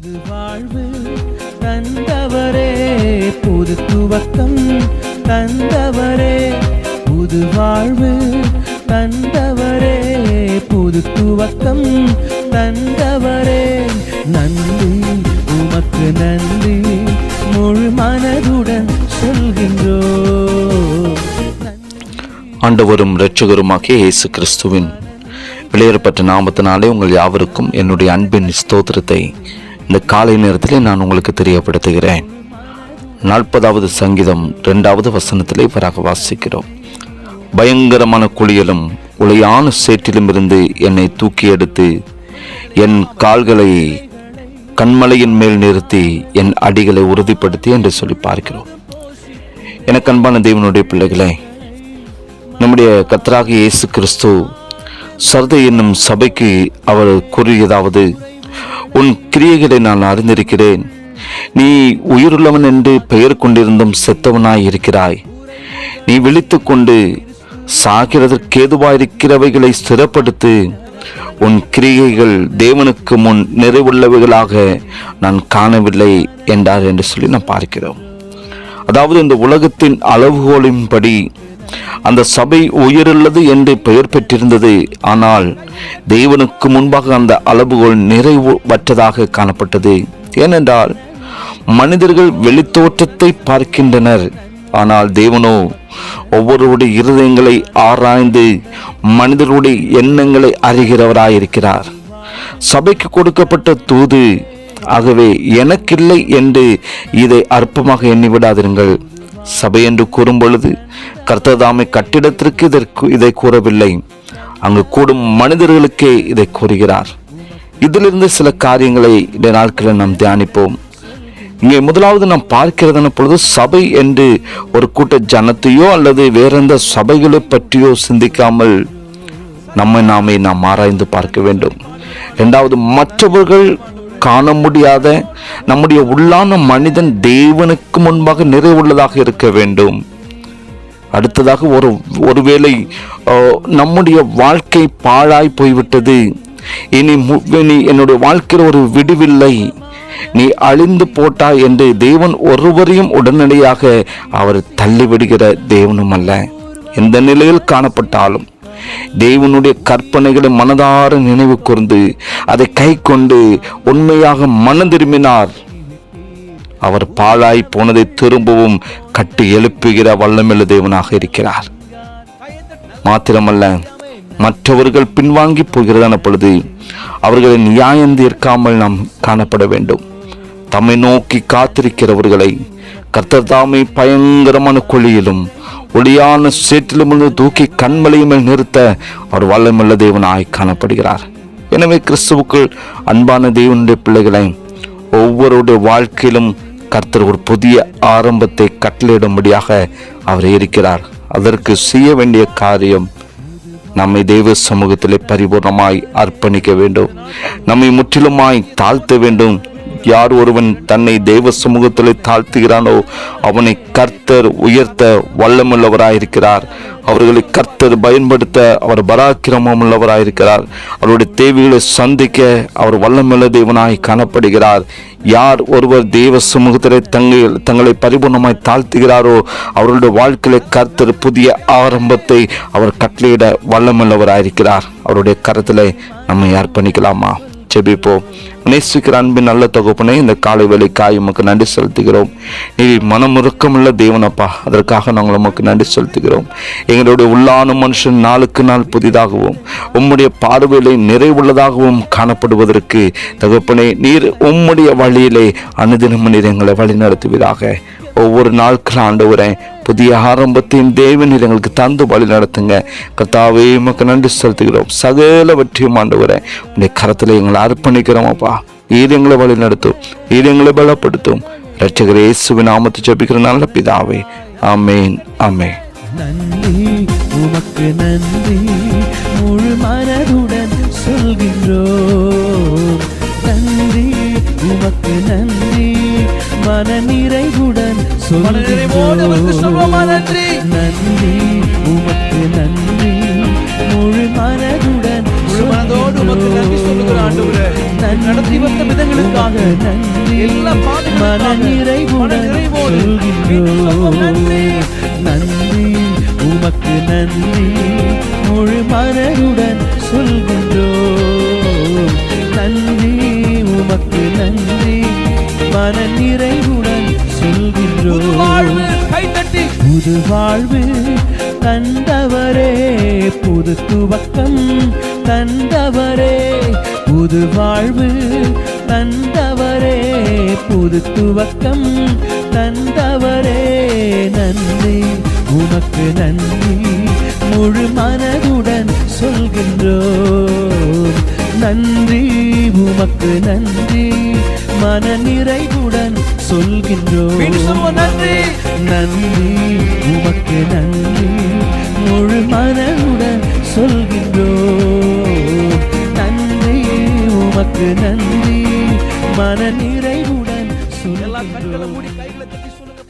புது வாழ்வு தந்தவரே புது துவக்கம் தந்தவரே புது வாழ்வு தந்தவரே புது துவக்கம் தந்தவரே. நன்றி உமக்கு நன்றி முழு மனதுடன் சொல்கின்றோ. ஆண்டவரும் இரட்சகருமாகிய இயேசு கிறிஸ்துவின். வெளியேறப்பட்ட நாமத்தினாலே உங்கள் யாவருக்கும் என்னுடைய அன்பின் ஸ்தோத்திரத்தை இந்த காலை நேரத்திலே நான் உங்களுக்கு தெரியப்படுத்துகிறேன். நாற்பதாவது சங்கீதம் ரெண்டாவது வசனத்திலே இவராக வாசிக்கிறோம். பயங்கரமான குளியலும் உளையான சேற்றிலும் இருந்து என்னை தூக்கி எடுத்து என் கால்களை கண்மலையின் மேல் நிறுத்தி என் அடிகளை உறுதிப்படுத்தி என்று சொல்லி பார்க்கிறோம். எனக்கு அன்பான தேவனுடைய பிள்ளைகளே நம்முடைய கத்தராக இயேசு கிறிஸ்து சர்தை என்னும் சபைக்கு அவர் கூறியதாவது உன் கிரியைகளை நான் அறிந்திருக்கிறேன். நீ உயிருள்ளவன் என்று பெயர் கொண்டிருந்தும் செத்தவனாய் இருக்கிறாய். நீ விழித்து கொண்டு சாகிறதற்கேதுவாயிருக்கிறவைகளை ஸ்திரப்படுத்து உன் கிரியைகள் தேவனுக்கு முன் நிறைவுள்ளவைகளாக நான் காணவில்லை என்றார் என்று சொல்லி நாம் பார்க்கிறோம். அதாவது இந்த உலகத்தின் அளவுகோலின்படி அந்த சபை உயிருள்ளது என்று பெயர் பெற்றிருந்தது. ஆனால் தேவனுக்கு முன்பாக அந்த அளவுகோல் நிறைவற்றதாக காணப்பட்டது. ஏனென்றால் மனிதர்கள் வெளித்தோற்றத்தை பார்க்கின்றனர். ஆனால் தேவனோ ஒவ்வொருவருடைய இருதயங்களை ஆராய்ந்து மனிதருடைய எண்ணங்களை அறிகிறவராயிருக்கிறார். சபைக்கு கொடுக்கப்பட்ட தூது ஆகவே எனக்கில்லை என்று இதை அற்பமாக எண்ணிவிடாதிருங்கள். சபை என்று கூறும் பொழுது கர்த்ததாமை கட்டிடத்திற்கு இதற்கு இதை கூறவில்லை. அங்கு கூடும் மனிதர்களுக்கே இதை கூறுகிறார். இதிலிருந்து சில காரியங்களை இந்த நாட்களில் நாம் தியானிப்போம். இங்கே முதலாவது நாம் பார்க்கிறதுன பொழுது சபை என்று ஒரு கூட்ட ஜனத்தையோ அல்லது வேறெந்த சபைகளை பற்றியோ சிந்திக்காமல் நம்மை நாமே நாம் ஆராய்ந்து பார்க்க வேண்டும். இரண்டாவது மற்றவர்கள் காண முடியாத நம்முடைய உள்ளான மனிதன் தேவனுக்கு முன்பாக நிறைவுள்ளதாக இருக்க வேண்டும். அடுத்ததாக ஒரு ஒருவேளை நம்முடைய வாழ்க்கை பாழாய் போய்விட்டது. இனி மு- இனி என்னுடைய வாழ்க்கையில் ஒரு விடுவில்லை. நீ அழிந்து போட்டா என்று தேவன் ஒருவரையும் உடனடியாக அவர் தள்ளிவிடுகிற தேவனும் அல்ல எந்த நிலையில் காணப்பட்டாலும். தேவனுடைய கற்பனைகளை மனதார நினைவு கூர்ந்து அதை கை கொண்டு உண்மையாக மனம் திரும்பினார். அவர் பாழாய் போனதை திரும்பவும் கட்டி எழுப்புகிற வல்லமில்ல தேவனாக இருக்கிறார். மாத்திரமல்ல மற்றவர்கள் பின்வாங்கி போகிறதான பொழுது அவர்களை நியாயம் தீர்க்காமல் நாம் காணப்பட வேண்டும். தம்மை நோக்கி காத்திருக்கிறவர்களை கர்த்தர் தாமே பயங்கரமான குழியிலும் ஒளியான சேற்றிலுமிருந்து தூக்கி கண்மலையும் மேல் நிறுத்த அவர் வல்லமுள்ள தேவனாய் காணப்படுகிறார். எனவே கிறிஸ்துவுக்குள் அன்பான தேவனுடைய பிள்ளைகளை ஒவ்வொருடைய வாழ்க்கையிலும் கர்த்தர் ஒரு புதிய ஆரம்பத்தை கட்டளையிடும்படியாக அவர் இருக்கிறார். அதற்கு செய்ய வேண்டிய காரியம் நம்மை தெய்வ சமூகத்திலே பரிபூர்ணமாய் அர்ப்பணிக்க வேண்டும். நம்மை முற்றிலுமாய் தாழ்த்த வேண்டும். யார் ஒருவன் தன்னை தெய்வ சமூகத்தில் தாழ்த்துகிறானோ அவனை கர்த்தர் உயர்த்த வல்லமுள்ளவராயிருக்கிறார். அவர்களை கர்த்தர் பயன்படுத்த அவர் பராக்கிரமம் உள்ளவராயிருக்கிறார் அவருடைய தேவைகளை சந்திக்க அவர் வல்லமுள்ள தேவனாய் காணப்படுகிறார். யார் ஒருவர் தெய்வ சமூகத்தில் தங்கள் தங்களை பரிபூர்ணமாய் தாழ்த்துகிறாரோ அவர்களுடைய வாழ்க்கையில கர்த்தர் புதிய ஆரம்பத்தை அவர் கட்டளையிட வல்லமுள்ளவராயிருக்கிறார். அவருடைய கருத்தில் நம்மை அர்ப்பணிக்கலாமா? ஜெபிப்போம். நேசிக்கிற அன்பின் நல்ல தொகுப்பினை இந்த காலை வேலைக்காய் உமக்கு நன்றி செலுத்துகிறோம். நீ மனமுறுக்கமுள்ள தேவனப்பா அதற்காக நாங்கள் உமக்கு நன்றி செலுத்துகிறோம். எங்களுடைய உள்ளான மனுஷன் நாளுக்கு நாள் புதிதாகவும் உம்முடைய பார்வையிலே நிறைவுள்ளதாகவும் காணப்படுவதற்கு தகப்பனே நீர் உம்முடைய வழியிலே அனுதினமும் நீர் எங்களை வழி நடத்துவதாக ஒவ்வொரு நாட்கள் ஆண்டவரே புதிய ஆரம்பத்தையும் தேவன் எங்களுக்கு தந்து வழி நடத்துங்க. கர்த்தாவே உமக்கு நன்றி செலுத்துகிறோம். சகலவற்றையும் ஆண்டவரே உடைய கரத்தில் எங்களை அர்ப்பணிக்கிறோமாப்பா அப்பா. எங்களை வழி நடத்தும். ஈர் எங்களை பலப்படுத்தும். ரட்சகர் இயேசுவின் நாமத்தை ஜபிக்கிற நல்ல பிதாவே. ஆமேன் ஆமேன். நன்றி உமக்கு நன்றி. முழு மனதுடன் சொல்கின்றோம். நன்றி? நன்றி உமக்கு நன்றி முழு மனதுடன் முழு மனதோடு உமக்கு நன்றி சொல்லுகிறோம் ஆண்டவரே. நடத்தி வந்த விதங்களுக்காக எல்லா மன நிறைவுடன் நன்றி. உமக்கு நன்றி முழு மனதுடன் நன்றி உமக்கு நன்றி மன தந்தவரோ கைத்தட்டி புது வாழ்வு தந்தவரே புது துவக்கம் தந்தவரே. புது வாழ்வு தந்தவரே புது துவக்கம் தந்தவரே. நன்றி உமக்கு நன்றி. முழு மனதுடன் சொல்கின்றோம். நன்றி உமக்கு நன்றி. மன நிறைவுடன் சொல்கின்றோம். நன்றி. நன்றி உமக்கு நன்றி. முழு மனதுடன் சொல்கின்றோம். நன்றி உமக்கு நன்றி. மன நிறைவுடன் சொல்கின்றோம்